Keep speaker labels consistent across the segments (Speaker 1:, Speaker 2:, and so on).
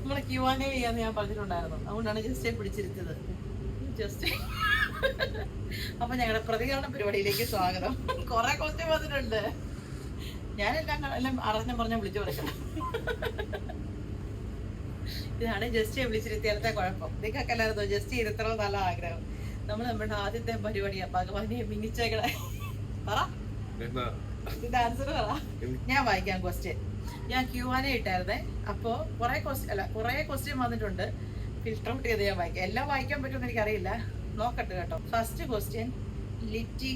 Speaker 1: നമ്മളെ ക്യൂവാനെ ചെയ്യാന്ന് ഞാൻ പറഞ്ഞിട്ടുണ്ടായിരുന്നു. അതുകൊണ്ടാണ് ജസ്റ്റേ പിടിച്ചിരുത്തത് ജസ്റ്റ് അപ്പൊ ഞങ്ങളുടെ പ്രതികരണ പരിപാടിയിലേക്ക് സ്വാഗതം. കുറെ കൊത്തി വന്നിട്ടുണ്ട്. ഞാനെല്ലാം എല്ലാം അറിഞ്ഞ പറഞ്ഞ വിളിച്ചു പറയണം ഇതാണ് ജസ്റ്റ് വിളിച്ചിരുത്തിയാലത്തെ കുഴപ്പം. നിങ്ങൾക്ക് എല്ലാവരും ജസ്റ്റ് ഇരുത്തണം നല്ല ആഗ്രഹം. നമ്മൾ നമ്മുടെ ആദ്യത്തെ പരിപാടിയാ ഭഗവാനെ മിനിച്ചേക്കട പറ. ഞാൻ വായിക്കാം ക്വസ്റ്റ്യൻ ഞാൻ ക്യൂ ആനെ ഇട്ടായിരുന്നേ. അപ്പോ കുറെ ക്വസ്റ്റ്യൻ അല്ല കുറെ ക്വസ്റ്റ്യൻ വന്നിട്ടുണ്ട്. ഫിൽട്ടർ ഔട്ട് ചെയ്ത് ഞാൻ വായിക്കാം. എല്ലാം വായിക്കാൻ പറ്റുമെന്ന് എനിക്കറിയില്ല. നോക്കട്ടെ കേട്ടോ. ഫസ്റ്റ് ക്വസ്റ്റ്യൻ ലിറ്റി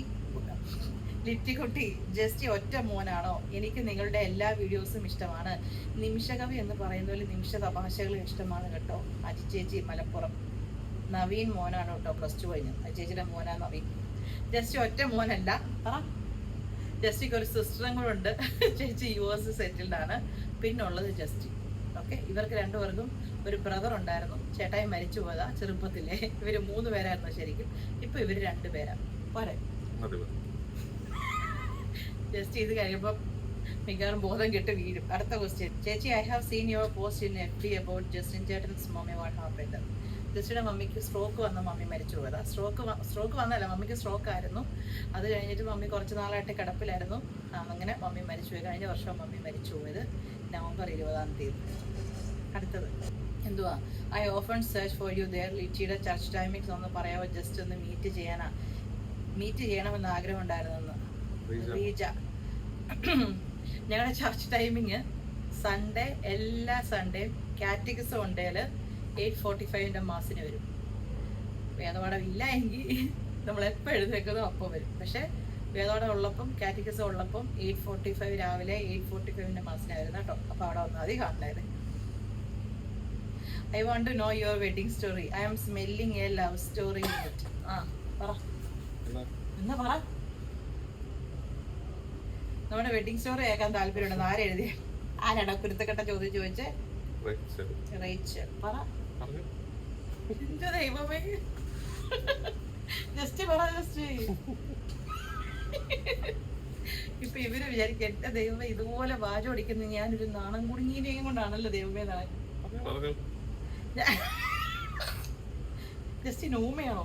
Speaker 1: ലിറ്റിക്കുട്ടി ജസ്റ്റ് ഒറ്റ മോനാണോ? എനിക്ക് നിങ്ങളുടെ എല്ലാ വീഡിയോസും ഇഷ്ടമാണ്. നിമിഷകവി എന്ന് പറയുന്ന പോലെ നിമിഷ തമാശകൾ ഇഷ്ടമാണ് കേട്ടോ. അജി ചേച്ചി മലപ്പുറം. നവീൻ മോനാണ് കേട്ടോ പ്ലസ് ടു കഴിഞ്ഞു. അജി ചേച്ചിയുടെ മോനാ നവീൻ. ജസ്റ്റ് ഒറ്റ മോനല്ല. പറ. ജസ്റ്റിക്ക് ഒരു സിസ്റ്ററും കൂടെ ഉണ്ട് ചേച്ചി യു എസ് സെറ്റിൽഡ് ആണ്. പിന്നെ ഉള്ളത് ജസ്റ്റി. ഓക്കെ? ഇവർക്ക് രണ്ടുപേർക്കും ഒരു ബ്രദർ ഉണ്ടായിരുന്നു. ചേട്ടായി മരിച്ചു പോയതാ ചെറുപ്പത്തിലെ. ഇവർ മൂന്ന് പേരായിരുന്നു ശരിക്കും. ഇപ്പൊ ഇവർ രണ്ടുപേരാ പോരെ. ജസ്റ്റ് ഇത് കഴിയുമ്പോൾ മിക്കവാറും ബോധം കെട്ട് വീഴും. അടുത്ത ക്വസ്റ്റ്യൻ ചേച്ചി I have seen your post in F D about Justin ചേട്ടൻസ് mommy what ജസ്റ്റിയുടെ മമ്മിക്ക് സ്ട്രോക്ക് വന്ന മമ്മി മരിച്ചു പോയതാ. സ്ട്രോക്ക് സ്ട്രോക്ക് വന്നല്ല മമ്മിക്ക് സ്ട്രോക്ക് ആയിരുന്നു. അത് കഴിഞ്ഞിട്ട് മമ്മി കുറച്ച് നാളായിട്ട് കിടപ്പിലായിരുന്നു. അങ്ങനെ മമ്മി മരിച്ചു പോയി. കഴിഞ്ഞ വർഷം മമ്മി മരിച്ചു പോയത് നവംബർ ഇരുപതാം തീയതി. അടുത്തത്. എന്തുവാ? I often search for you there ലിറ്റിയുടെ church timings ഒന്ന് പറയാമോ? ജസ്റ്റ് ഒന്ന് മീറ്റ് ചെയ്യാനാ. മീറ്റ് ചെയ്യണമെന്ന് ആഗ്രഹം ഉണ്ടായിരുന്നെന്ന്
Speaker 2: റീജ.
Speaker 1: റീജ. ഞങ്ങളുടെ ചർച്ച് ടൈമിങ് സൺഡേ എല്ലാ സൺഡേയും കാറ്റഗസ് ഉണ്ടേൽ എയ്റ്റ് ഫോർട്ടി ഫൈവിന്റെ മാസിന് വരും. വേദപാഠം ഇല്ല എങ്കിൽ നമ്മൾ എപ്പോൾ എഴുതേക്കുന്നോ അപ്പോൾ വരും. പക്ഷേ വേദപാഠം ഉള്ളപ്പം കാറ്റഗിസം ഉള്ളപ്പം എയ്റ്റ് ഫോർട്ടി ഫൈവ് രാവിലെ എയ്റ്റ് ഫോർട്ടി ഫൈവിന്റെ മാസിനായിരുന്നു കേട്ടോ അപ്പോൾ അവിടെ വന്നാൽ മതി കാണണായിരുന്നു I want to know your wedding story I am smelling a love story ആ പറ.
Speaker 2: എന്നാ?
Speaker 1: പറ? നമ്മുടെ വെഡിങ് സ്റ്റോറി കേൾക്കാൻ താല്പര്യമുണ്ടെന്ന് ആരെഴുതി ആരാടാ കുരുത്തക്കെട്ട ചോദ്യം ചോദിച്ചേ?
Speaker 2: റേച്ചൽ.
Speaker 1: പറ. എന്റെ ദൈവമേ. ജസ്റ്റ് പറ ജസ്റ്റ് ഇപ്പൊ ഇവർ വിചാരിക്കും എന്റെ ദൈവമേ ഇതുപോലെ വാചോടിക്കുന്ന ഞാനൊരു നാണം കുടുങ്ങിനെയും കൊണ്ടാണല്ലോ ദൈവമേ നാളെ ജസ്റ്റ് നൂമയാണോ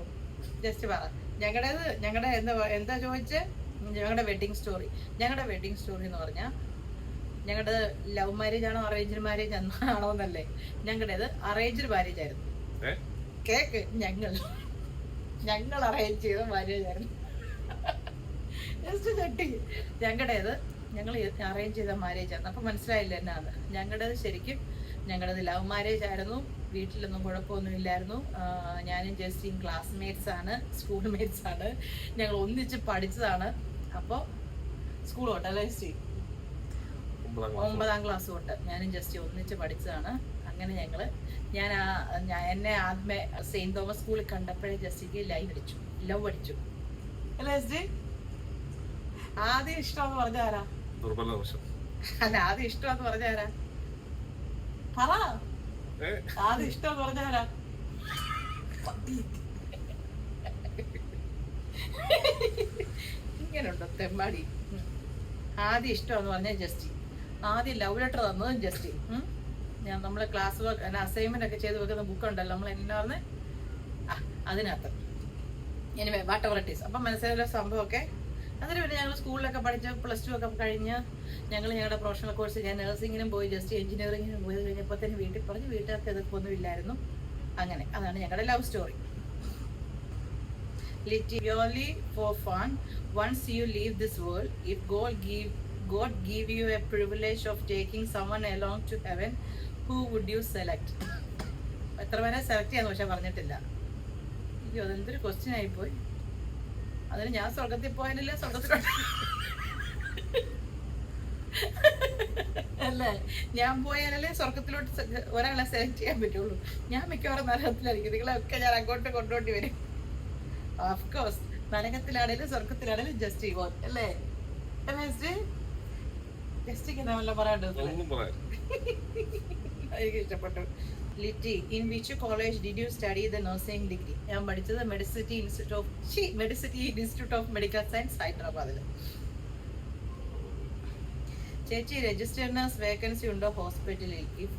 Speaker 1: ജസ്റ്റ് പറ. ഞങ്ങളുടേത് ഞങ്ങളുടെ എന്താ എന്താ ചോദിച്ചേ? ഞങ്ങളുടെ വെഡിങ് സ്റ്റോറി ഞങ്ങളുടെ വെഡിങ് സ്റ്റോറി എന്ന് പറഞ്ഞാൽ ഞങ്ങളുടെ ലവ് മാരേജ് ആണോ അറേഞ്ച്ഡ് മാരേജ് ആണോ എന്നല്ലേ. ഞങ്ങളുടേത് അറേഞ്ച്ഡ് മാരേജ് ആയിരുന്നു. കേക്ക് ഞങ്ങൾ ഞങ്ങൾ അറേഞ്ച് ചെയ്ത മാരേജ് ആയിരുന്നു. ജസ്റ്റ് ചട്ടി. ഞങ്ങളുടേത് ഞങ്ങൾ അറേഞ്ച് ചെയ്ത മാരേജ് ആയിരുന്നു. അപ്പൊ മനസ്സിലായില്ല എന്നാണ് ഞങ്ങളുടേത് ശരിക്കും ഞങ്ങളുടേത് ലവ് മാരേജ് ആയിരുന്നു. വീട്ടിലൊന്നും കുഴപ്പമൊന്നും ഇല്ലായിരുന്നു. ഞാനും ജസ്റ്റിൻ ക്ലാസ്മേറ്റ്സ് ആണ് സ്കൂൾ മേറ്റ്സ് ആണ്. ഞങ്ങൾ ഒന്നിച്ച് പഠിച്ചതാണ്. അപ്പോൾ സ്കൂൾ തൊട്ട് അല്ലേ ജസ്റ്റി
Speaker 2: ഒമ്പതാം ക്ലാസ്.
Speaker 1: തൊട്ട്. ഞാനും ജസ്റ്റ് ഒന്നിച്ച് പഠിച്ചതാണ്. അങ്ങനെ ഞങ്ങൾ ഞാൻ ആ എന്നെ ആദ്യമേ സെയിന്റ് തോമസ് സ്കൂളിൽ കണ്ടപ്പോഴേ ജസ്റ്റിക്ക് ലൈവ് അടിച്ചു. ലവ് അടിച്ചു. ആദ്യം ഇഷ്ടമെന്ന് പറഞ്ഞ ആരാ?
Speaker 2: ദുർബല വശം.
Speaker 1: അല്ല ആദ്യം ഇഷ്ടമെന്ന് പറഞ്ഞ ആരാ? പറ? ആദ്യം ഇഷ്ടമെന്ന് പറഞ്ഞ ആരാ? ഇങ്ങനുണ്ടോ തെമ്മാടി. ആദ്യം ഇഷ്ടമെന്ന് പറഞ്ഞ ജസ്റ്റി ആദ്യം ലവ് ലെറ്റർ തന്നതും ജസ്റ്റ് ഞാൻ നമ്മൾ ക്ലാസ് വർക്ക് അസൈൻമെന്റ് ഒക്കെ ചെയ്ത് വെക്കുന്ന ബുക്ക് ഉണ്ടല്ലോ നമ്മൾ എന്നാന്ന് ആ അതിനകത്ത്. എനിവേ വാട്ട് എവർ അപ്പം മനസ്സിലായ സംഭവമൊക്കെ. അതിന് പിന്നെ ഞങ്ങൾ സ്കൂളിലൊക്കെ പഠിച്ച് പ്ലസ് ടു ഒക്കെ കഴിഞ്ഞ് ഞങ്ങൾ ഞങ്ങളുടെ പ്രൊഫഷണൽ കോഴ്സ് ഞാൻ നഴ്സിങ്ങിനും പോയി ജസ്റ്റ് എഞ്ചിനീയറിങ്ങിനും പോയി. കഴിഞ്ഞപ്പോൾ തന്നെ വീട്ടിൽ പറഞ്ഞ് വീട്ടുകാർക്ക് എതിർപ്പൊന്നും ഇല്ലായിരുന്നു. അങ്ങനെ അതാണ് ഞങ്ങളുടെ love story literally for fun once you leave this world if god give god give you a privilege of taking someone along to heaven who would you select? എത്ര പേരെ സെലക്ട് ചെയ്യാന്ന് പക്ഷെ പറഞ്ഞിട്ടില്ല. അയ്യോ അതെന്തൊരു ക്വസ്റ്റ്യൻ ആയിപ്പോയി. അതിന് ഞാൻ സ്വർഗത്തിൽ പോയാലല്ലേ സ്വർഗത്തിലോട്ട് അല്ലേ? ഞാൻ പോയാലല്ലേ സ്വർഗത്തിലോട്ട് ഒരാളെ സെലക്ട് ചെയ്യാൻ പറ്റുള്ളൂ. ഞാൻ മിക്കവാറും നരകത്തിലായിരിക്കും. നിങ്ങളൊക്കെ ഞാൻ അങ്ങോട്ട് കൊണ്ടുപോണ്ടി വരും. ഓഫ് കോഴ്സ് നരകത്തിലാണേലും സ്വർഗത്തിലാണേലും ജസ്റ്റ് ഇവോൻ അല്ലേ? ഇഷ്ടപ്പെട്ടു. Litty in which college did you study the nursing degree ഞാൻ പഠിച്ചത് Medicity institute of Medicity institute of medical science ഹൈദരാബാദിൽ ചേച്ചി രജിസ്റ്റർ നഴ്സ് വേക്കൻസി ഉണ്ടോ ഹോസ്പിറ്റലിൽ if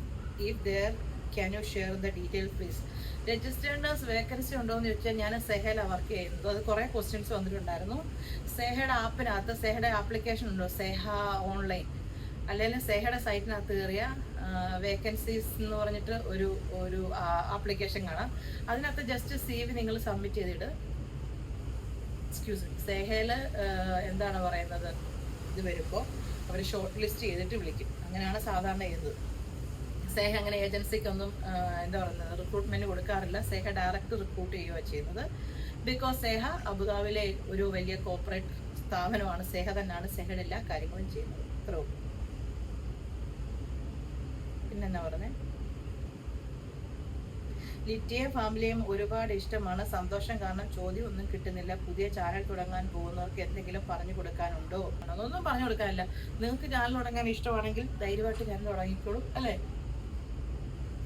Speaker 1: if there can you share the details please register nurse vacancy ഉണ്ടോ എന്ന് ചോദിച്ചാൽ ഞാൻ സെഹല വർക്ക് ചെയ്യുന്നത്. അത് കുറേ ക്വസ്റ്റ്യൻസ് വന്നിട്ടുണ്ടായിരുന്നു. സെഹയുടെ ആപ്പിനകത്ത് സെഹയുടെ ആപ്ലിക്കേഷൻ ഉണ്ടോ? സെഹ ഓൺലൈൻ അല്ലെങ്കിൽ സെഹയുടെ സൈറ്റിനകത്ത് കയറിയ വേക്കൻസീസ് എന്ന് പറഞ്ഞിട്ട് ഒരു ഒരു ആപ്ലിക്കേഷൻ കാണാം. അതിനകത്ത് ജസ്റ്റ് സി വി നിങ്ങൾ സബ്മിറ്റ് ചെയ്തിട്ട് എക്സ്ക്യൂസ് മീ സേഹയിൽ എന്താണ് പറയുന്നത്? ഇത് വരുമ്പോൾ അവർ ഷോർട്ട് ലിസ്റ്റ് ചെയ്തിട്ട് വിളിക്കും. അങ്ങനെയാണ് സാധാരണ ചെയ്യുന്നത് സേഹ അങ്ങനെ ഏജൻസിക്കൊന്നും എന്താ പറയുന്നത് റിക്രൂട്ട്മെന്റ് കൊടുക്കാറില്ല. സേഹ ഡയറക്റ്റ് റിക്രൂട്ട് ചെയ്യുക ചെയ്യുന്നത്. ബിക്കോസ് സേഹ അബുദാബിലെ ഒരു വലിയ കോർപ്പറേറ്റ് സ്ഥാപനമാണ്. സേഹ തന്നെയാണ് സേഹയുടെ എല്ലാ കാര്യങ്ങളും ചെയ്യുന്നത്. ഉള്ളൂ. പിന്നെന്നാ പറഞ്ഞേ ലിറ്റിയെ ഫാമിലിയും ഒരുപാട് ഇഷ്ടമാണ്. സന്തോഷം കാരണം ചോദ്യം ഒന്നും കിട്ടുന്നില്ല. പുതിയ ചാനൽ തുടങ്ങാൻ പോകുന്നവർക്ക് എന്തെങ്കിലും പറഞ്ഞു കൊടുക്കാനുണ്ടോ? അതൊന്നും പറഞ്ഞു കൊടുക്കാനില്ല. നിങ്ങൾക്ക് ചാനൽ തുടങ്ങാൻ ഇഷ്ടമാണെങ്കിൽ ധൈര്യമായിട്ട് ചാനൽ തുടങ്ങിക്കോളും അല്ലേ?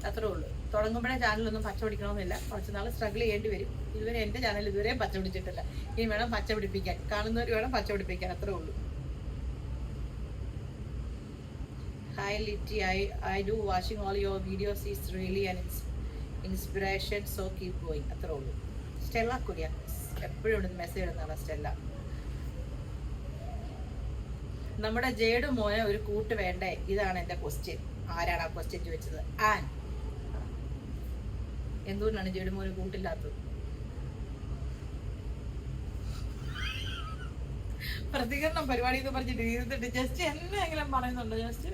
Speaker 1: അത്രേ ഉള്ളൂ. തുടങ്ങുമ്പോഴേ ചാനലൊന്നും പച്ച പിടിക്കണമെന്നില്ല. കുറച്ച് നാൾ സ്ട്രഗിൾ ചെയ്യേണ്ടി വരും. ഇതുവരെ എന്റെ ചാനൽ ഇതുവരെ പച്ച പിടിച്ചിട്ടില്ല. ഇനി വേണം പച്ച പിടിപ്പിക്കാൻ. കാണുന്നവർ വേണം പച്ച പിടിപ്പിക്കാൻ. അത്രേ ഉള്ളൂ. Hi Litty I I do watching all your videos is really an inspiration so keep going അത്രേ ഉള്ളൂ. സ്റ്റെല്ല കുര്യ എപ്പോഴും ഉണ്ട് മെസ്സേജ് ഇടുന്നതാണ് സ്റ്റെല്ല നമ്മുടെ ജേഡു മോനെ ഒരു കൂട്ട് വേണ്ടേ? ഇതാണ് എന്റെ ക്വസ്റ്റ്യൻ ആരാണ് ആ ക്വസ്റ്റ്യൻ ചോദിച്ചത്? ആൻ എന്തുകൊണ്ടാണ് ജഡുമോന് കൂട്ടില്ലാത്തത്? പ്രതികരണം പരിപാടി എന്ന് പറഞ്ഞിട്ട് ഇരുന്നിട്ട് ജസ്റ്റ് എന്നെങ്കിലും പറയുന്നുണ്ടോ? ജസ്റ്റ്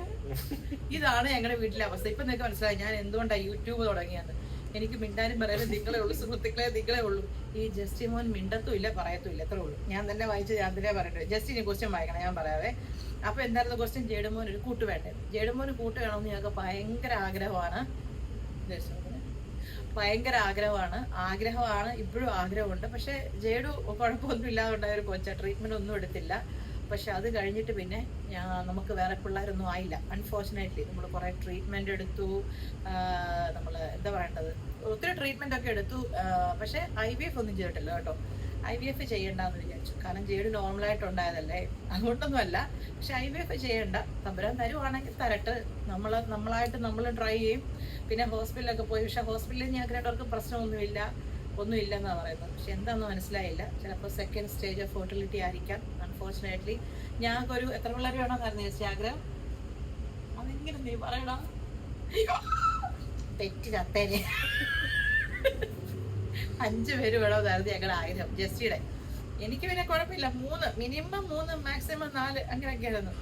Speaker 1: ഇതാണ് ഞങ്ങളുടെ വീട്ടിലെ അവസ്ഥ. ഇപ്പൊ നിങ്ങൾക്ക് മനസ്സിലായി ഞാൻ എന്തുകൊണ്ടാണ് യൂട്യൂബ് തുടങ്ങിയത്? എനിക്ക് മിണ്ടാനും പറയാനും നിങ്ങളെ ഉള്ളൂ സുഹൃത്തുക്കളെ നിങ്ങളെ ഉള്ളൂ. ഈ ജസ്റ്റി മോൻ മിണ്ടത്തും ഇല്ല പറയത്തും ഇല്ല അത്രേ ഉള്ളൂ. ഞാൻ തന്നെ വായിച്ച് ഞാൻ തന്നെ പറയട്ടെ. ജസ്റ്റ് ഇനി ക്വസ്റ്റ്യൻ വായിക്കണം ഞാൻ പറയാവേ. അപ്പൊ എന്തായിരുന്നു ക്വസ്റ്റ്യൻ ജേഡുമോൻ ഒരു കൂട്ട് വേണ്ടേ? ജേഡുമോന് കൂട്ട് വേണമെന്ന് ഞങ്ങൾക്ക് ഭയങ്കര ആഗ്രഹമാണ്. ഭയങ്കര ആഗ്രഹമാണ്. ആഗ്രഹമാണ് ഇപ്പോഴും ആഗ്രഹമുണ്ട്. പക്ഷെ ജേഡു കുഴപ്പമൊന്നും ഇല്ലാതുണ്ടായ ഒരു കൊച്ച ട്രീറ്റ്മെന്റ് ഒന്നും എടുത്തില്ല. പക്ഷെ അത് കഴിഞ്ഞിട്ട് പിന്നെ നമുക്ക് വേറെ പിള്ളേരൊന്നും ആയില്ല. അൺഫോർച്ചുനേറ്റ്ലി നമ്മൾ കുറേ ട്രീറ്റ്മെന്റ് എടുത്തു. നമ്മൾ എന്താ പറയേണ്ടത്? ഒത്തിരി ട്രീറ്റ്മെന്റ് ഒക്കെ എടുത്തു. പക്ഷെ ഐ വി എഫ് ഒന്നും ചെയ്തിട്ടില്ല കേട്ടോ. ഐ വി എഫ് ചെയ്യണ്ടെന്ന് വിചാരിച്ചു. കാരണം ജേഡ് നോർമലായിട്ട് ഉണ്ടായതല്ലേ അതുകൊണ്ടൊന്നുമല്ല. പക്ഷെ ഐ വി എഫ് ചെയ്യണ്ട. തമ്പുരാൻ തരുവാണെങ്കിൽ തരട്ട്. നമ്മൾ നമ്മളായിട്ട് നമ്മൾ ട്രൈ ചെയ്യും. പിന്നെ ഹോസ്പിറ്റലിലൊക്കെ പോയി. പക്ഷെ ഹോസ്പിറ്റലിൽ ഞാൻ രണ്ടവർക്ക് പ്രശ്നമൊന്നുമില്ല. ഒന്നുമില്ലെന്നാണ് പറയുന്നത്. പക്ഷെ എന്താണെന്ന് മനസ്സിലായില്ല. ചിലപ്പോൾ സെക്കൻഡ് സ്റ്റേജ് ഓഫ് ഫെർട്ടിലിറ്റി ആയിരിക്കാം. അൺഫോർച്ചുനേറ്റ്ലി ഞങ്ങൾക്കൊരു എത്ര പിള്ളേർ വേണമെന്നായിരുന്നു ചേച്ചി ആഗ്രഹം? അതെങ്ങനെ നീ തെറ്റി തെറ്റ് ചത്തേനെ അഞ്ചു പേര് വേണമെന്നായിരുന്നു ഞങ്ങളുടെ ആഗ്രഹം. ജസ്റ്റിയുടെ. എനിക്ക് പിന്നെ കുഴപ്പമില്ല. മൂന്ന് മിനിമം മൂന്ന് മാക്സിമം നാല് അങ്ങനെയൊക്കെ ആയിരുന്നു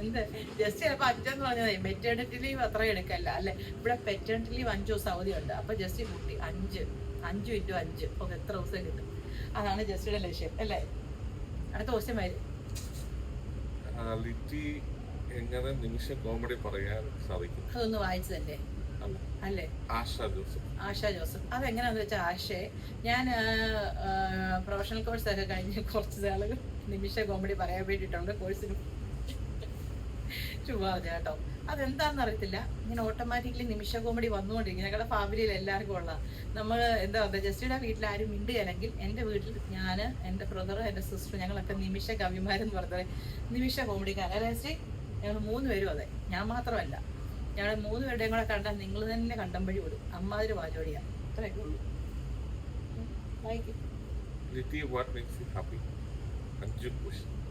Speaker 1: എന്ത്? ജസ്റ്റ് ചിലപ്പോൾ അഞ്ചെന്ന് പറഞ്ഞതേ മെറ്റേണിറ്റി ലീവ് അത്ര എടുക്കല്ല. അല്ലെ? ഇവിടെ പെറ്റേണിറ്റി ലീവ് അഞ്ച് ദിവസം അവധിയുണ്ട് അപ്പൊ ജസ്റ്റ് കുട്ടി അഞ്ച് അഞ്ച് ഇന്റു അഞ്ച്. ഒക്കെ എത്ര ദിവസം കിട്ടും? അതാണ് ജസ്റ്റിയുടെ ലക്ഷ്യം. അല്ലേ? അടുത്ത ക്വസ്റ്റ്യൻ വരും.
Speaker 2: എങ്ങനെ നിമിഷ കോമഡി പറയാൻ സാധിക്കും?
Speaker 1: അതൊന്ന് വായിച്ചതല്ലേ
Speaker 2: അല്ല.
Speaker 1: അല്ലേ?
Speaker 2: ആശ ജോസഫ്.
Speaker 1: ആശ ജോസഫ്. അതെങ്ങനെയാന്ന് വെച്ചാൽ ആശയെ ഞാൻ പ്രൊഫഷണൽ കോഴ്സ് ഒക്കെ കഴിഞ്ഞ് കുറച്ച് നാളുകൾ നിമിഷ കോമഡി പറയാൻ വേണ്ടിയിട്ടുള്ള കോഴ്സിന് ചുമ്മാ കേട്ടോ. അതെന്താണെന്ന് അറിയത്തില്ല ഇങ്ങനെ ഓട്ടോമാറ്റിക്കലി നിമിഷ കോമഡി വന്നുകൊണ്ടിരിക്കും. ഞങ്ങളുടെ ഫാമിലിയിൽ എല്ലാവർക്കും ഉള്ള നമ്മൾ എന്താ പറയുക ജസ്റ്റിയുടെ വീട്ടിൽ ആരും മിണ്ടുകയാണെങ്കിൽ എന്റെ വീട്ടിൽ ഞാൻ എന്റെ ബ്രദർ എന്റെ സിസ്റ്റർ ഞങ്ങളൊക്കെ നിമിഷ കവിമാരെന്ന് പറഞ്ഞത് നിമിഷ കോമഡിക്കാരൻ അല്ലേ ഞങ്ങൾ മൂന്ന് പേരും അതെ. ഞാൻ മാത്രമല്ല. ഞങ്ങൾ മൂന്ന് പേരുടെയും കൂടെ കണ്ടാൽ നിങ്ങൾ തന്നെ കണ്ടമ്പഴി വിടും. അമ്മാതിരി വാചോടിയാണ് അത്രയൊക്കെ ഉള്ളൂ. വായിക്ക്.
Speaker 2: യു ഹാപ്പി അഞ്ചു ക്വസ്റ്റ്യൻ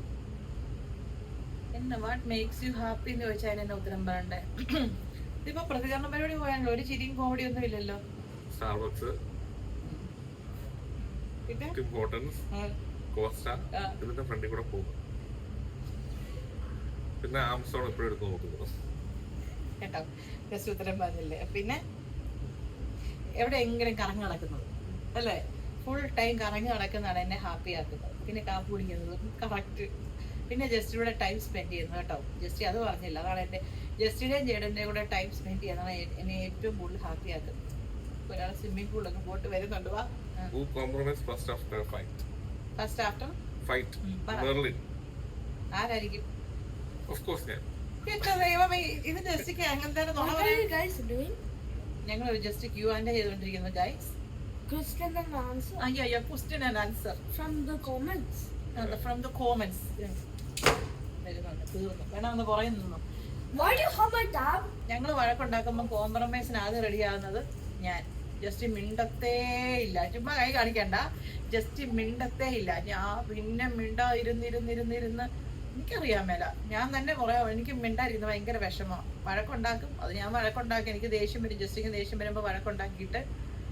Speaker 1: എന്നെ വാട്ട് മേക്സ് യു ഹാപ്പി എന്ന് ചോദിച്ചാൽ എന്നെ ഉത്തരം പറയണ്ടേ? ഇതിപ്പോ പ്രതികരണ പരിപാടി പോയാണല്ലോ ഒരു ചിരിയും കോമഡി ഒന്നും ഇല്ലല്ലോ.
Speaker 2: Starbucks Tim Costa. ഇതിന്റെ ഫ്രണ്ടിൽ കൂടെ പോകും. പിന്നെ ആമസോൺ എപ്പോഴും എടുത്ത് നോക്കുന്നു.
Speaker 1: കേട്ടോ? ജസ്റ്റ് ഉത്തരം പറഞ്ഞില്ലേ? പിന്നെ? എവിടെയെങ്കിലും കറങ്ങി നടക്കുന്നത്. അല്ലേ? ഫുൾ ടൈം കറങ്ങി നടക്കുന്നതാണ് എന്നെ ഹാപ്പി ആക്കുന്നത്. പിന്നെ കാപ്പ് കുടിക്കുന്നത്. കറക്റ്റ് പിന്നെ ജസ്റ്റിലൂടെ ടൈം സ്പെൻഡ് ചെയ്യുന്നത് കേട്ടോ. ജസ്റ്റി അത് പറഞ്ഞില്ല. അതാണ് എന്റെ ജസ്റ്റിന്റെയും ജേഡന്റെയും കൂടെ ടൈം സ്പെൻഡ് ചെയ്യുന്നതാണ് എന്നെ ഏറ്റവും കൂടുതൽ ഹാപ്പി ആക്കുന്നത്. ഒരാൾ സ്വിമ്മിംഗ് പൂളിലൊക്കെ പോയിട്ട് വരുന്നുണ്ട്. വാ.
Speaker 2: First after fight
Speaker 1: first after
Speaker 2: fight
Speaker 1: ഉം, പറ. ആരായിരിക്കും?
Speaker 2: ഓഫ് കോഴ്സ് ഞാൻ.
Speaker 1: എന്റെ ദൈവമേ ഇത് ജസ്റ്റിക്ക് അങ്ങനത്തെ? ഞങ്ങൾ ഒരു ജസ്റ്റ് ക്യൂ ആൻഡ് ചെയ്തുകൊണ്ടിരിക്കുന്നു ഗൈസ്
Speaker 3: ക്രിസ്റ്റൻ ആൻഡ് ആൻസർ
Speaker 1: അയ്യോ question question and answer
Speaker 3: from the comments.
Speaker 1: From the comments വരുന്നുണ്ട് തീർന്നു? ഞങ്ങൾ വഴക്കുണ്ടാക്കുമ്പോൾ കോംപ്രമൈസിന് ആദ്യം റെഡിയാകുന്നത് ഞാൻ. ജസ്റ്റ് മിണ്ടത്തേ ഇല്ല. ചുമ്മാ കൈ കാണിക്കണ്ട. ജസ്റ്റ് മിണ്ടത്തേ ഇല്ല. ഞാൻ പിന്നെ മിണ്ട ഇരുന്നിരുന്നിരുന്നിരുന്ന് എനിക്കറിയാൻ മേല. ഞാൻ തന്നെ കുറേ എനിക്ക് മിണ്ടായിരിക്കുന്നത് ഭയങ്കര വിഷമമാണ് വഴക്കുണ്ടാക്കും. അത് ഞാൻ വഴക്കുണ്ടാക്കി എനിക്ക് ദേഷ്യം വരും. ജസ്റ്റിക്ക് ദേഷ്യം വരുമ്പോൾ വഴക്കുണ്ടാക്കിയിട്ട്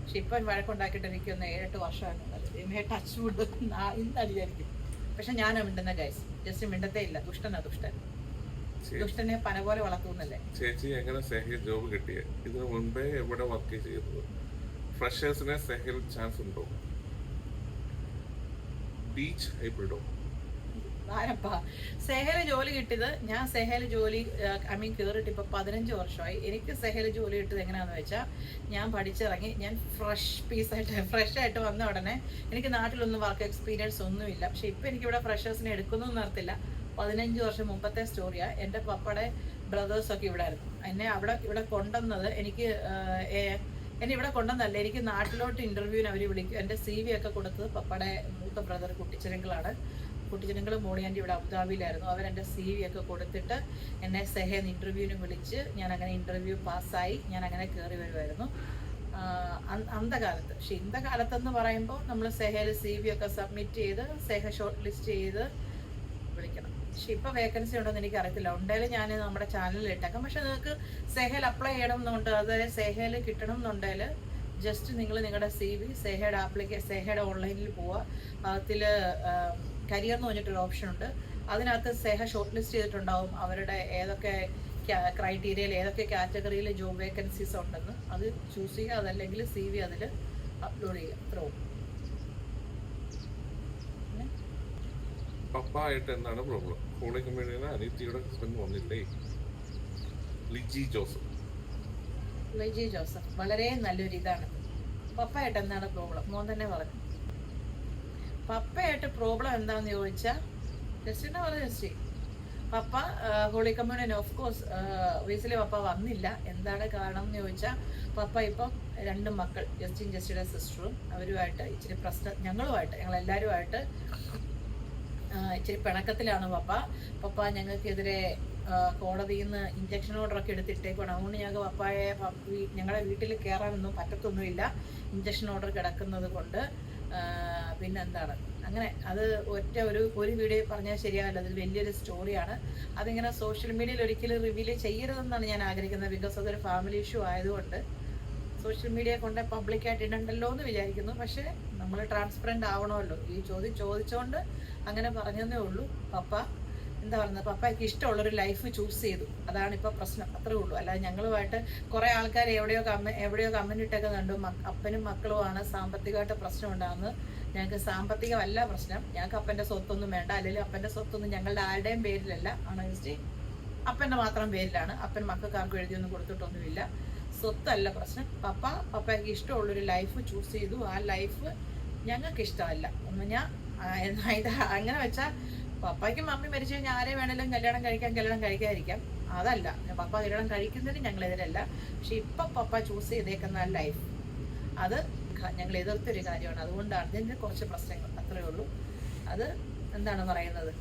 Speaker 1: പക്ഷെ ഇപ്പം വഴക്കുണ്ടാക്കിയിട്ട് എനിക്കൊന്ന് ഏഴെട്ട് വർഷമാണ് ടച്ച് വുഡ് ഇന്നടിയായിരിക്കും. പക്ഷെ ഞാൻ മിണ്ടുന്ന ഗൈസ് ജസ്റ്റ് മിണ്ടത്തേ ഇല്ല. ദുഷ്ടനാ ദുഷ്ടൻ. ദുഷ്ടനെ പന പോലെ വളർത്തുന്നല്ലേ.
Speaker 2: ചേച്ചി എങ്ങനെ സെഹിൽ ജോബ് കിട്ടിയത് ഇതിനു മുൻപേ എവിടെ വർക്ക് ചെയ്തത് ഫ്രഷേഴ്സിനെ സെഹിൽ ചാൻസ് ഉണ്ടോ? ബീച്ച് ഹൈബ്രിഡോ
Speaker 1: ആരപ്പാ സെഹൽ ജോലി കിട്ടിയത് ഞാൻ സെഹൽ ജോലി ഐ മീൻ കയറിയിട്ട് ഇപ്പൊ പതിനഞ്ച് വർഷമായി. എനിക്ക് സെഹൽ ജോലി കിട്ടിയത് എങ്ങനെയാന്ന് വെച്ചാൽ ഞാൻ പഠിച്ചിറങ്ങി ഞാൻ ഫ്രഷ് പീസായിട്ട് ഫ്രഷ് ആയിട്ട് വന്ന ഉടനെ എനിക്ക് നാട്ടിലൊന്നും വർക്ക് എക്സ്പീരിയൻസ് ഒന്നുമില്ല. പക്ഷെ ഇപ്പൊ എനിക്ക് ഇവിടെ ഫ്രഷേഴ്സിനെ എടുക്കുന്നു നിർത്തില്ല പതിനഞ്ച് വർഷം മുമ്പത്തെ സ്റ്റോറിയാ. എന്റെ പപ്പയുടെ ബ്രദേഴ്സൊക്കെ ഇവിടെ ആയിരുന്നു എന്നെ അവിടെ ഇവിടെ കൊണ്ടുവന്നത് എനിക്ക് എന്നെ ഇവിടെ കൊണ്ടുവന്നല്ല എനിക്ക് നാട്ടിലോട്ട് ഇന്റർവ്യൂവിന് അവർ വിളിക്കും എന്റെ സി വി ഒക്കെ കൊടുത്തത് പപ്പയുടെ മൂത്ത ബ്രദർ കുട്ടിച്ചനങ്ങളാണ് കുട്ടിച്ചനങ്ങൾ മോളിയാന്റെ ഇവിടെ അബുദാബിയിലായിരുന്നു. അവരെന്റെ സി വി ഒക്കെ കൊടുത്തിട്ട് എന്നെ സെഹേന്ന് ഇന്റർവ്യൂവിന് വിളിച്ച് ഞാൻ അങ്ങനെ ഇന്റർവ്യൂ പാസ്സായി ഞാൻ അങ്ങനെ കയറി വരുമായിരുന്നു അന്ധകാലത്ത്. പക്ഷെ ഇന്ന കാലത്തെന്ന് പറയുമ്പോൾ നമ്മൾ സെഹയിൽ സി വി ഒക്കെ സബ്മിറ്റ് ചെയ്ത് സെഹ ഷോർട്ട് ലിസ്റ്റ് ചെയ്ത് വിളിക്കണം. പക്ഷെ ഇപ്പൊ വേക്കൻസി ഉണ്ടോന്ന് എനിക്ക് അറിയത്തില്ല ഉണ്ടെങ്കിൽ ഞാൻ നമ്മുടെ ചാനലിൽ ഇട്ടേക്കാം. പക്ഷെ നിങ്ങൾക്ക് സെഹൽ അപ്ലൈ ചെയ്യണം എന്നുണ്ട് അതായത് സെഹയിൽ കിട്ടണം എന്നുണ്ടെങ്കിൽ ജസ്റ്റ് നിങ്ങൾ നിങ്ങളുടെ സി വി സെഹയുടെ ആപ്ലിക്കേ സെഹയുടെ ഓൺലൈനിൽ പോവുക അതിൽ കരിയർ എന്ന് പറഞ്ഞിട്ടൊരു ഓപ്ഷൻ ഉണ്ട്. അതിനകത്ത് സേഹ ഷോർട്ട് ലിസ്റ്റ് ചെയ്തിട്ടുണ്ടാവും. അവരുടെ ഏതൊക്കെ ക്രൈറ്റീരിയയിൽ ഏതൊക്കെ കാറ്റഗറിയിൽ ജോബ് വേക്കൻസീസ് ഉണ്ടെന്ന്. അത് ചൂസ് ചെയ്യുക അതല്ലെങ്കിൽ സി വി അതിൽ അപ്ലോഡ് ചെയ്യുക. ത്രോ
Speaker 2: പപ്പ ആയിട്ട് എന്താണ് പ്രോബ്ലം കോളിംഗ് കമ്മ്യൂണിയുടെ അനിത്യയുടെ ഹസ്ബൻഡ് വന്നില്ലേ? ലിജി ജോസഫ്.
Speaker 1: ലിജി ജോസഫ്. വളരെ നല്ലൊരു ഇതാണ് പപ്പായിട്ട് എന്താണ് പ്രോബ്ലം മോൻ തന്നെ പറഞ്ഞു. പപ്പയായിട്ട് പ്രോബ്ലം എന്താണെന്ന് ചോദിച്ചാൽ ജസ്റ്റിനെ പറഞ്ഞു ജസ്റ്റി പപ്പ ഹോളി കമ്മ്യൂണിയൻ ഓഫ് കോഴ്സ് വീസിലെ പപ്പ വന്നില്ല. എന്താണ് കാരണം എന്ന് ചോദിച്ചാൽ പപ്പ ഇപ്പം രണ്ട് മക്കൾ ജസ്റ്റിൻ ജസ്റ്റിയുടെ സിസ്റ്ററും അവരുമായിട്ട് ഇച്ചിരി പ്രശ്നം ഞങ്ങളുമായിട്ട് ഞങ്ങളെല്ലാവരുമായിട്ട് ഇച്ചിരി പിണക്കത്തിലാണ് പപ്പ. പപ്പ ഞങ്ങൾക്കെതിരെ കോടതിയിൽ നിന്ന് ഇഞ്ചക്ഷൻ ഓർഡറൊക്കെ എടുത്തിട്ടേക്കാണ് അതുകൊണ്ട് ഞങ്ങൾക്ക് പപ്പായെ ഞങ്ങളുടെ വീട്ടിൽ കയറാനൊന്നും പറ്റത്തൊന്നുമില്ല. ഇഞ്ചക്ഷൻ ഓർഡർ കിടക്കുന്നത് കൊണ്ട് പിന്നെന്താണ്? അങ്ങനെ അത് ഒറ്റ ഒരു ഒരു വീഡിയോ പറഞ്ഞാൽ ശരിയാവില്ല. അത് വലിയൊരു സ്റ്റോറിയാണ് അതിങ്ങനെ സോഷ്യൽ മീഡിയയിൽ ഒരിക്കലും റിവീൽ ചെയ്യരുതെന്നാണ് ഞാൻ ആഗ്രഹിക്കുന്നത്. ബിക്കോസ് അതൊരു ഫാമിലി ഇഷ്യൂ ആയതുകൊണ്ട് സോഷ്യൽ മീഡിയ കൊണ്ട് പബ്ലിക്കായിട്ട് ഇടണ്ടല്ലോ എന്ന് വിചാരിക്കുന്നു. പക്ഷേ നമ്മൾ ട്രാൻസ്പെറന്റ് ആവണമല്ലോ. ഈ ചോദ്യം ചോദിച്ചുകൊണ്ട് അങ്ങനെ പറഞ്ഞതേ ഉള്ളൂ. പപ്പ എന്താ പറയുന്നത് പപ്പയ്ക്ക് ഇഷ്ടമുള്ളൊരു ലൈഫ് ചൂസ് ചെയ്തു. അതാണ് ഇപ്പോൾ പ്രശ്നം. അത്രേ ഉള്ളൂ. അല്ലാതെ ഞങ്ങളുമായിട്ട് കുറേ ആൾക്കാർ എവിടെയോ കമ്മ എവിടെയോ കമ്മനിട്ടൊക്കെ കണ്ടു. അപ്പനും മക്കളുമാണ് സാമ്പത്തികമായിട്ട് പ്രശ്നം ഉണ്ടാകുന്നത് ഞങ്ങൾക്ക് സാമ്പത്തികമല്ല പ്രശ്നം. ഞങ്ങൾക്ക് അപ്പന്റെ സ്വത്തൊന്നും വേണ്ട. അല്ലെങ്കിൽ അപ്പന്റെ സ്വത്തൊന്നും ഞങ്ങളുടെ ആരുടെയും പേരിലല്ല. ആണോ ജസ്റ്റ് അപ്പന്റെ മാത്രം പേരിലാണ്. അപ്പൻ മക്കൾക്കാർക്കും എഴുതിയൊന്നും കൊടുത്തിട്ടൊന്നുമില്ല. സ്വത്തല്ല പ്രശ്നം. പപ്പ പപ്പയ്ക്ക് ഇഷ്ടമുള്ളൊരു ലൈഫ് ചൂസ് ചെയ്തു. ആ ലൈഫ് ഞങ്ങൾക്ക് ഇഷ്ടമല്ല ഒന്ന് ഞാൻ അങ്ങനെ വെച്ചാൽ പപ്പയ്ക്കും മമ്മി മരിച്ചു കഴിഞ്ഞാൽ ആരെ വേണേലും കല്യാണം കഴിക്കാം കല്യാണം കഴിക്കാതിരിക്കാം. അതല്ല. പപ്പ കല്യാണം കഴിക്കുന്നതിന് ഞങ്ങളെതിരല്ല പക്ഷെ ഇപ്പം പപ്പ ചൂസ് ചെയ്തേക്കുന്ന ലൈഫ് അത് ഞങ്ങൾ എതിർത്തൊരു കാര്യമാണ്. അതുകൊണ്ടാണ് ഇതിന്റെ കുറച്ച് പ്രശ്നങ്ങൾ. അത്രയേ ഉള്ളൂ. അത് എന്താണ് പറയുന്നത്?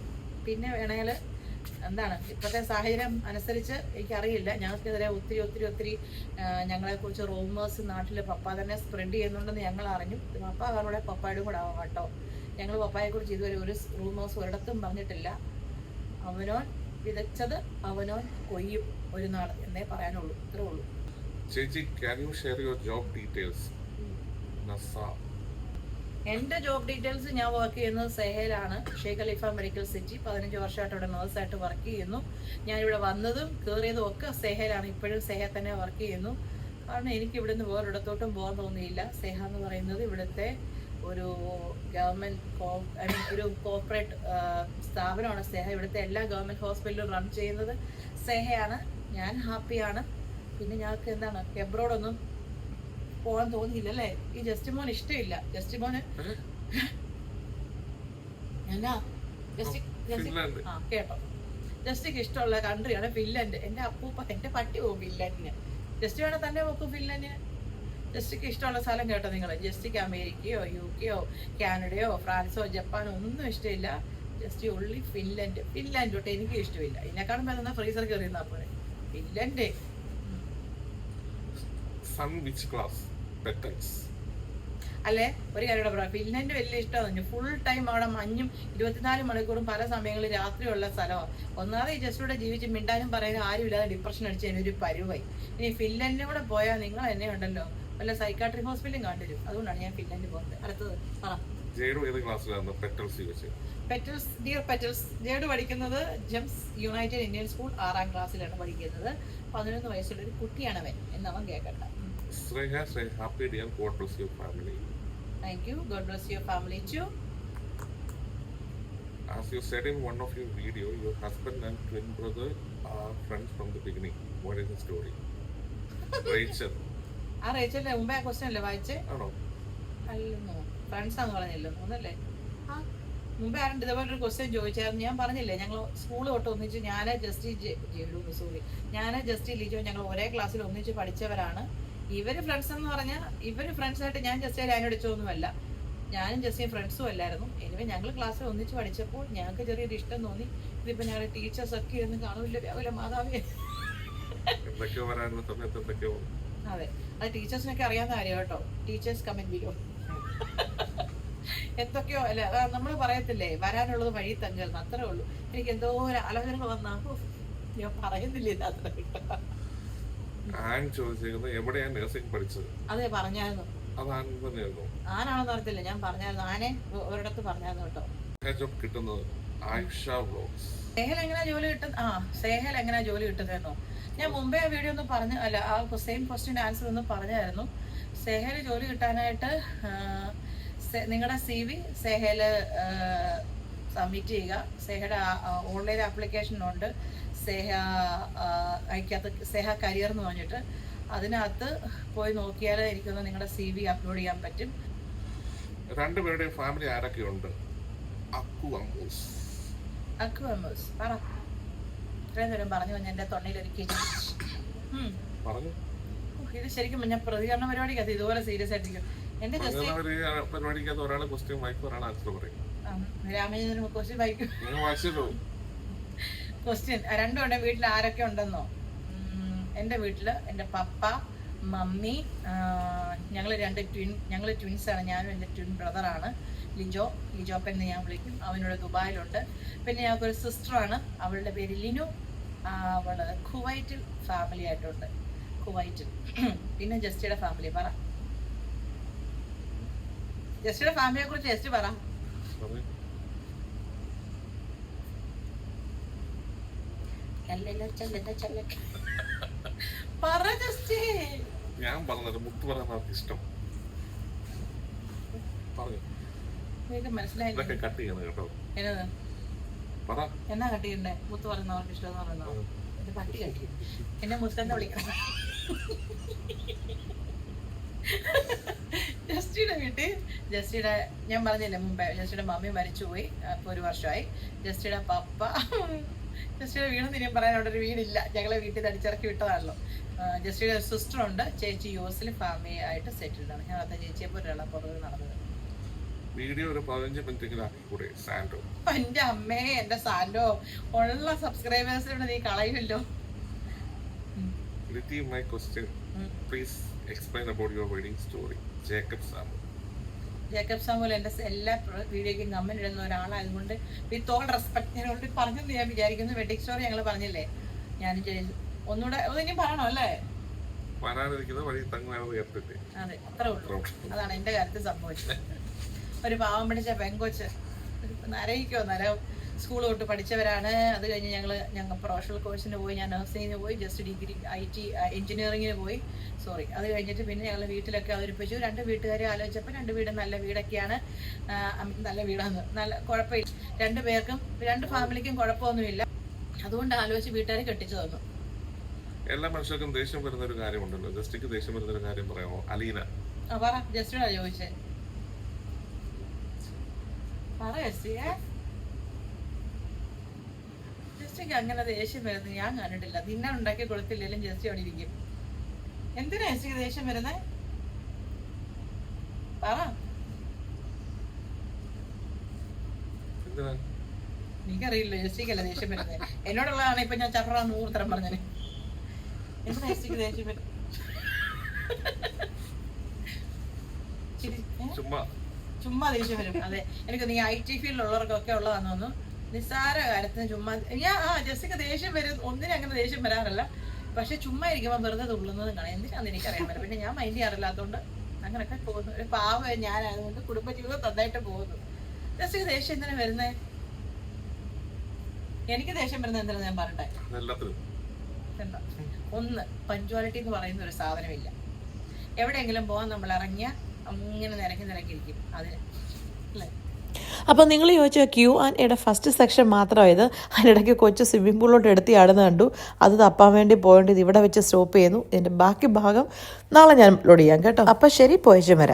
Speaker 1: പിന്നെ വേണേൽ എന്താണ്? ഇപ്പോഴത്തെ സാഹചര്യം അനുസരിച്ച് എനിക്കറിയില്ല. ഞങ്ങൾക്കെതിരെ ഒത്തിരി ഒത്തിരി ഒത്തിരി ഞങ്ങളെ ഞങ്ങളെക്കുറിച്ച് റൂമേഴ്സ് നാട്ടിൽ പപ്പ തന്നെ സ്പ്രെഡ് ചെയ്യുന്നുണ്ടെന്ന് ഞങ്ങൾ അറിഞ്ഞു. പപ്പ അവരുടെ പപ്പയുടെ കൂടെ ആവാം കേട്ടോ. ഞങ്ങൾ പപ്പായെക്കുറിച്ച് ഇതുവരെ ഒരു റൂമേഴ്സ് ഒരിടത്തും പറഞ്ഞിട്ടില്ല. അവനോൻ വിതച്ചത് അവനോൻ കൊയ്യും ഒരു നാൾ എന്നേ പറയാനുള്ളൂ. ഇത്രേ ഉള്ളൂ.
Speaker 2: ചേച്ചി can you share your job details നസ
Speaker 1: എന്റെ ജോബ് ഡീറ്റെയിൽസ് ഞാൻ വർക്ക് ചെയ്യുന്നത് സെഹേലാണ്. ഷെയ്ഖ് അലിഫ മെഡിക്കൽ സിറ്റി പതിനഞ്ച് വർഷമായിട്ട് ഇവിടെ നേഴ്സായിട്ട് വർക്ക് ചെയ്യുന്നു. ഞാൻ ഇവിടെ വന്നതും കയറിയതും ഒക്കെ സെഹേലാണ്. ഇപ്പോഴും സെഹ തന്നെ വർക്ക് ചെയ്യുന്നു. കാരണം എനിക്ക് ഇവിടുന്ന് വേറൊരിടത്തോട്ടും പോകാൻ തോന്നിയില്ല. സെഹ എന്ന് പറയുന്നത് ഇവിടുത്തെ ഒരു ഗവൺമെന്റ് കോ ഐ മീൻ ഒരു കോർപ്പറേറ്റ് സ്ഥാപനമാണ് സ്നേഹ. ഇവിടുത്തെ എല്ലാ ഗവൺമെന്റ് ഹോസ്പിറ്റലും റൺ ചെയ്യുന്നത് സ്നേഹയാണ്. ഞാൻ ഹാപ്പിയാണ്. പിന്നെ ഞങ്ങൾക്ക് എന്താണ് എബ്രോഡൊന്നും പോകാൻ തോന്നിയില്ല അല്ലേ ഈ ജസ്റ്റ് മോൻ ഇഷ്ടമില്ല. ജസ്റ്റ് മോന് എന്നാ ജസ്റ്റ് ആ കേട്ടോ. ജസ്റ്റിക്ക് ഇഷ്ടമുള്ള കൺട്രിയാണ് ഫിൻലൻഡ്. എന്റെ അപ്പൂപ്പ എന്റെ പട്ടി പോകും ഫിൻലൻഡിന്. ജസ്റ്റ് വേണം തന്നെ നോക്കും ഫിൻലൻഡിന്. ജസ്റ്റിക്ക് ഇഷ്ടമുള്ള സ്ഥലം കേട്ടോ നിങ്ങൾ. ജസ്റ്റിക്ക് അമേരിക്കയോ യു കെയോ കാനഡയോ ഫ്രാൻസോ ജപ്പാനോ ഒന്നും ഇഷ്ടമില്ല. ജസ്റ്റ് ഉള്ളി ഫിൻലൻഡ് ഫിൻലാൻഡ് തൊട്ട് എനിക്ക് ഇഷ്ടമില്ല. ഇതിനെക്കാളും വരുന്ന ഫ്രീസർ കയറിയുന്ന പോലെ ഫിൻലൻഡ് അല്ലെ? ഒരു കാര്യം പറയാം. ഫിൻലൻഡ് വലിയ ഇഷ്ടമാണ് ഫുൾ ടൈം അവിടെ മഞ്ഞും ഇരുപത്തിനാല് മണിക്കൂറും പല സമയങ്ങളിൽ രാത്രിയുള്ള സ്ഥലമാണ് ഒന്നാമത് ഈ ജസ്റ്റിലൂടെ ജീവിച്ച് മിണ്ടാനും പറയാനും ആരും ഇല്ലാതെ ഡിപ്രഷൻ അടിച്ച് ഒരു പരുവായി. ഇനി ഫിൻലൻഡിലൂടെ കൂടെ പോയാൽ നിങ്ങൾ എന്നെ ഉണ്ടല്ലോ. വല്ല സൈക്കാട്രി ഹോസ്പിറ്റലും കണ്ടിരും. അതുകൊണ്ടാണ് ഞാൻ ഫിൻലൻഡ് പോകുന്നത്. അടുത്തത് പറ.
Speaker 2: ജെയ്ഡു ഏത് ക്ലാസ്സിലാണ് petals use
Speaker 1: petals dear petals Jade പഠിക്കുന്നത് ജെംസ് യുണൈറ്റഡ് ഇന്ത്യൻ സ്കൂൾ ആറാം ക്ലാസ്സിലാണ് പഠിക്കുന്നത്. പതിനൊന്ന് വയസ്സുള്ള ഒരു കുട്ടിയാണ് അവൻ എന്നവൻ കേൾക്കട്ടെ
Speaker 2: Shreya Shreya happy dear god bless your family
Speaker 1: thank you god bless your family too
Speaker 2: As you said in one of your video, your husband and twin brother are friends from the beginning. What is the story? Rachel.
Speaker 1: ആ റേച്ചലിന്റെ മുമ്പേ ആ question അല്ലേ വായിച്ചേ?
Speaker 2: ആണോ?
Speaker 1: അല്ലെന്നോ. Friends ആണ് പറഞ്ഞില്ലോ. ഒന്നല്ലേ? ആ. മുമ്പേ ആരുണ്ട് ഇതേപോലെ ഒരു ക്വസ്റ്റ്യൻ ചോദിച്ചായിരുന്നു? ഞാൻ പറഞ്ഞില്ലേ ഞങ്ങൾ സ്കൂൾ തൊട്ട് ഒന്നിച്ച് ഞാൻ ജസ്റ്റ് സോറി ഞാൻ ജസ്റ്റ് ലിജോ ഞങ്ങൾ ഒരേ ക്ലാസ്സിൽ ഒന്നിച്ച് പഠിച്ചവരാണ്. ഇവർ ഫ്രണ്ട്സ് എന്ന് പറഞ്ഞാൽ ഇവർ ഫ്രണ്ട്സ് ആയിട്ട് ഞാൻ ജസ്റ്റ് ലൈൻ അടിച്ചൊന്നുമല്ല ഞാനും ജസ്റ്റിയും ഫ്രണ്ട്സും അല്ലായിരുന്നു. എനിവേ ഞങ്ങൾ ക്ലാസ്സിൽ ഒന്നിച്ച് പഠിച്ചപ്പോൾ ഞങ്ങൾക്ക് ചെറിയൊരു ഇഷ്ടം തോന്നി. ഇതിപ്പോ ഞങ്ങളുടെ ടീച്ചേഴ്സ് ഒക്കെ ഇരുന്ന് കാണില്ല രാവിലെ മാതാവിയെ
Speaker 2: എന്തൊക്കെയോ വരാനുള്ള സമയത്ത് എന്തൊക്കെയോ.
Speaker 1: അതെ. അത് ടീച്ചേഴ്സിനൊക്കെ അറിയാവുന്ന കാര്യം കേട്ടോ. ടീച്ചേഴ്സ് കമന്റ് ചെയ്യോ എന്തൊക്കെയോ അല്ല നമ്മൾ പറയത്തില്ലേ വരാനുള്ളത് വഴി തങ്ങൽ അത്രേ ഉള്ളൂ. എനിക്ക് എന്തോ ഒരു ആലോചന വന്നാ ഞാൻ പറയുന്നില്ല
Speaker 2: ആൻ എവിടെയാണ് നഴ്സിംഗ് പഠിച്ചത്?
Speaker 1: അതെ പറഞ്ഞായിരുന്നു. ആനാണെന്ന് അറിയത്തില്ല ഞാൻ പറഞ്ഞായിരുന്നു. ആനെ ഒരിടത്ത് പറഞ്ഞായിരുന്നു കേട്ടോ.
Speaker 2: ജോബ് കിട്ടുന്നത് ആയിഷ വ്ലോഗ്സ്
Speaker 1: സേഹൽ എങ്ങനെയാ ജോലി കിട്ടുന്ന ആ സേഹൽ എങ്ങനെയാ ജോലി കിട്ടുന്നതെന്നോ? ഞാൻ മുമ്പേ ആ വീഡിയോ ഒന്ന് പറഞ്ഞു അല്ല ആ സെയിം ക്വസ്റ്റ്യന്റെ ആൻസർ ഒന്ന് പറഞ്ഞായിരുന്നു. സേഹൽ ജോലി കിട്ടാനായിട്ട് നിങ്ങളുടെ സി വി സേഹൽ സബ്മിറ്റ് ചെയ്യുക. സേഹയുടെ ഓൺലൈൻ ആപ്ലിക്കേഷൻ ഉണ്ട്. സേഹ അയക്കാത്ത അതിനകത്ത് സേഹ കരിയർ എന്ന് പറഞ്ഞിട്ട്. അതിനകത്ത് പോയി നോക്കിയാൽ എനിക്കൊന്ന് നിങ്ങളുടെ സി വി അപ്ലോഡ് ചെയ്യാൻ പറ്റും.
Speaker 2: രണ്ടുപേരുടെയും ഫാമിലി ആരൊക്കെയുണ്ട്? അക്കു അമ്മൂസ്.
Speaker 1: അക്കു അമ്മൂസ്. പറ. ഇത്രയും നേരം പറഞ്ഞു വന്ന എന്റെ തൊണ്ടയിൽ ഒരു കിഴി
Speaker 2: പറഞ്ഞു.
Speaker 1: ഇത് ശരിക്കും ഞാൻ പ്രതികരണ പരിപാടിക്കകത്ത് ഇതുപോലെ സീരിയസ് ആയിട്ടിരിക്കും. എന്റെ ജസ്റ്റ്
Speaker 2: അങ്ങനെ പരിപാടിക്കകത്ത് ഒരാൾ ക്വസ്റ്റ്യൻ വായിക്കും ഒരാൾ ആൻസർ പറയും.
Speaker 1: രാമചന്ദ്രൻ ക്വസ്റ്റ്യൻ വായിക്കും
Speaker 2: നിങ്ങൾ വായിച്ചല്ലോ
Speaker 1: ക്വസ്റ്റ്യൻ രണ്ടും ഉണ്ട്. വീട്ടിൽ ആരൊക്കെ ഉണ്ടെന്നോ? എന്റെ എന്റെ വീട്ടിൽ എന്റെ പപ്പ മമ്മി ഞങ്ങൾ രണ്ട് ട്വിൻ ഞങ്ങൾ ട്വിൻസാണ് ഞാനും എന്റെ ട്വിൻ ബ്രദറാണ് ലിജോ ലിജോപ്പൻ എന്ന് ഞാൻ വിളിക്കും. അവനോട് ദുബായിലുണ്ട്. പിന്നെ ഞങ്ങൾക്കൊരു സിസ്റ്ററാണ് അവളുടെ പേര് ലിനു. അവൾ കുവൈറ്റിൽ ഫാമിലി ആയിട്ടുണ്ട്. കുവൈറ്റിൽ. പിന്നെ ജസ്റ്റിയുടെ ഫാമിലി പറ. ജസ്റ്റിയുടെ ഫാമിലിയെ കുറിച്ച് ജസ്റ്റ് പറ. ചെല്ലല്ല, ചെല്ലല്ല, ചെല്ലല്ല.
Speaker 2: ഞാൻ പറഞ്ഞത് മുത്ത് പറയാൻ ഇഷ്ടം. പറഞ്ഞു? ഇതൊക്കെ കട്ട് ചെയ്യണം കേട്ടോ.
Speaker 1: എന്നത്
Speaker 2: പറ.
Speaker 1: എന്നാ കട്ട് ചെയ്യണ്ടേ? മുത്ത് പറയുന്നവർക്ക് ഇഷ്ടം എന്ന് പട്ടി കട്ടി എന്നെ മുത്തെന്ന് വിളിക്കണം ജസ്റ്റിയുടെ വീട്ടിൽ ജസ്റ്റിയുടെ ഞാൻ പറഞ്ഞില്ലേ മുമ്പേ ജസ്റ്റിയുടെ മമ്മി മരിച്ചുപോയി അപ്പൊ ഒരു വർഷമായി. ജസ്റ്റിയുടെ പപ്പ ജസ്റ്റിയുടെ വീട് ഞാൻ പറയാൻ അവിടെ ഒരു വീടില്ല. ഞങ്ങളെ വീട്ടിൽ തടിച്ചിറക്കി വിട്ടതാണല്ലോ. ജസ്റ്റിയുടെ സിസ്റ്റർ ഉണ്ട് ചേച്ചി യു എസിൽ ഫാമിലി ആയിട്ട് സെറ്റിൽഡ് ആണ്. ഞാൻ ചേച്ചിയെ പോലെയുള്ള പുറകെ നടന്നത്.
Speaker 2: വീഡിയോ ഒരു പതിനഞ്ച് മിനിറ്റെങ്കിലും ആക്കിക്കൂടെ സാൻഡോ
Speaker 1: എന്റെ അമ്മേ എന്റെ സാൻഡോ ഉള്ള സബ്സ്ക്രൈബേഴ്സിനോട് നീ ഉം.
Speaker 2: Litty my question. Please explain about your wedding story Jacob Samu
Speaker 1: Jacob Samuel എന്റെ എല്ലാ വീഡിയോയ്ക്കും കമന്റ് ഇടുന്ന ഒരാളായതുകൊണ്ട് വിത്ത് ഓൾ റെസ്പെക്ട് ഓൾറെഡി പറഞ്ഞെന്ന് ഞാൻ വിചാരിക്കുന്നു. വെഡിങ് സ്റ്റോറി ഞങ്ങൾ പറഞ്ഞില്ലേ? ഞാൻ ഒന്നുകൂടെ ഇനി പറയണോ അല്ലേ?
Speaker 2: വരാനിരിക്കുന്ന വഴി തങ്ങുന്നത് കേട്ടില്ലേ
Speaker 1: അതെ അത്രേ ഉള്ളൂ. അതാണ് എന്റെ കാര്യത്തിൽ സംഭവിച്ചത്. ഒരു പാവം പിടിച്ച പെങ്കൊച്ച് നരയിക്കോ നര സ്കൂൾ തൊട്ട് പഠിച്ചവരാണ്. അത് കഴിഞ്ഞ് ഞങ്ങൾ ഞങ്ങൾ പ്രൊഫഷണൽ കോഴ്സിന് പോയി. ഞാൻ നഴ്സിംഗിന് പോയി. ജസ്റ്റ് ഡിഗ്രി ഐ ടി എഞ്ചിനീയറിങ്ങിന് പോയി. സോറി അത് കഴിഞ്ഞിട്ട് പിന്നെ ഞങ്ങൾ വീട്ടിലൊക്കെ അവതരിപ്പിച്ചു. രണ്ട് വീട്ടുകാരെ ആലോചിച്ചപ്പോൾ രണ്ട് വീട് നല്ല വീടൊക്കെയാണ്. നല്ല വീടാണ് നല്ല കുഴപ്പമില്ല. രണ്ട് പേർക്കും രണ്ട് ഫാമിലിക്കും കുഴപ്പമൊന്നുമില്ല. അതുകൊണ്ട് ആലോചിച്ച് വീട്ടുകാരെ കെട്ടിച്ചു തന്നു.
Speaker 2: എല്ലാ മനുഷ്യർക്കും ദേഷ്യം വരുന്ന ഒരു കാര്യമുണ്ടല്ലോ. ജസ്റ്റിക്ക് ദേഷ്യം വരുന്ന ഒരു കാര്യം പറയാമോ? അലീന.
Speaker 1: ജസ്റ്റിക്ക് അങ്ങനെ ദേഷ്യം വരുന്നത് ഞാൻ കണ്ടിട്ടില്ല. നിന്നെ ഉണ്ടാക്കി കൊടുത്തില്ലെങ്കിലും ജസ്റ്റി അവിടെ ഇരിക്കും. എന്തിനാ ജസ്റ്റിക്ക് ദേഷ്യം വരുന്നത് പറ. എനിക്കറിയില്ല ജസ്റ്റിക്കല്ല ദേഷ്യം വരുന്നത് എന്നോടുള്ളതാണ് ഇപ്പൊ ഞാൻ ചറ നൂറുത്തരം പറഞ്ഞത് എന്താ ജസ്റ്റിക്ക് ദേഷ്യം വരുന്നത് ശരി, ഏ?
Speaker 2: ചുമ്മാ
Speaker 1: ചുമ്മാ ദേഷ്യം വരും. അതെ. എനിക്ക് നീ ഐ ടി ഫീൽഡിലുള്ളവർക്കൊക്കെ ഉള്ളതാന്ന് തോന്നുന്നു. നിസ്സാര കാര്യത്തിന് ചുമ്മാ ഞാൻ ആ ജസ്സിക്ക് ദേഷ്യം വരും. ഒന്നിനും അങ്ങനെ ദേഷ്യം വരാറില്ല. പക്ഷെ ചുമ്മാ ഇരിക്കുമ്പോൾ വെറുതെ തുള്ളുന്നതും കാണാം എന്തിനാന്ന് എനിക്കറിയാൻ പറ്റും പിന്നെ ഞാൻ മൈൻഡ് ചെയ്യാറില്ലാത്തതുകൊണ്ട് അങ്ങനെയൊക്കെ പോകുന്നു. ഒരു പാവ ഞാനായതുകൊണ്ട് കുടുംബജീവിതം നന്നായിട്ട് പോകുന്നു. ജസ്സിക്ക് ദേഷ്യം എന്തിനാ വരുന്നേ? എനിക്ക് ദേഷ്യം വരുന്നത് എന്തിനാ ഞാൻ പറഞ്ഞേ?
Speaker 2: എല്ലാത്തിനും
Speaker 1: എന്താ? ഒന്ന് പഞ്ച്വാലിറ്റി എന്ന് പറയുന്ന ഒരു സാധനമില്ല. എവിടെയെങ്കിലും പോകാൻ നമ്മൾ ഇറങ്ങിയ അങ്ങനെ നിരക്കി നിരക്കിയിരിക്കും അതിന്. അല്ലേ?
Speaker 4: അപ്പോൾ നിങ്ങൾ ചോദിച്ചാൽ ക്യൂ ആൻഡ് എയുടെ ഫസ്റ്റ് സെക്ഷൻ മാത്രമായത് അതിനിടയ്ക്ക് കൊച്ചു സ്വിമ്മിംഗ് പൂളിലോട്ട് എടുത്തി ആടുന്ന കണ്ടു. അത് തപ്പാൻ വേണ്ടി പോയിട്ട് ഇത് ഇവിടെ വെച്ച് സ്റ്റോപ്പ് ചെയ്യുന്നു. ഇതിന്റെ ബാക്കി ഭാഗം നാളെ ഞാൻ അപ്ലോഡ് ചെയ്യാം കേട്ടോ. അപ്പോൾ ശരി പോയച്ചു വരാം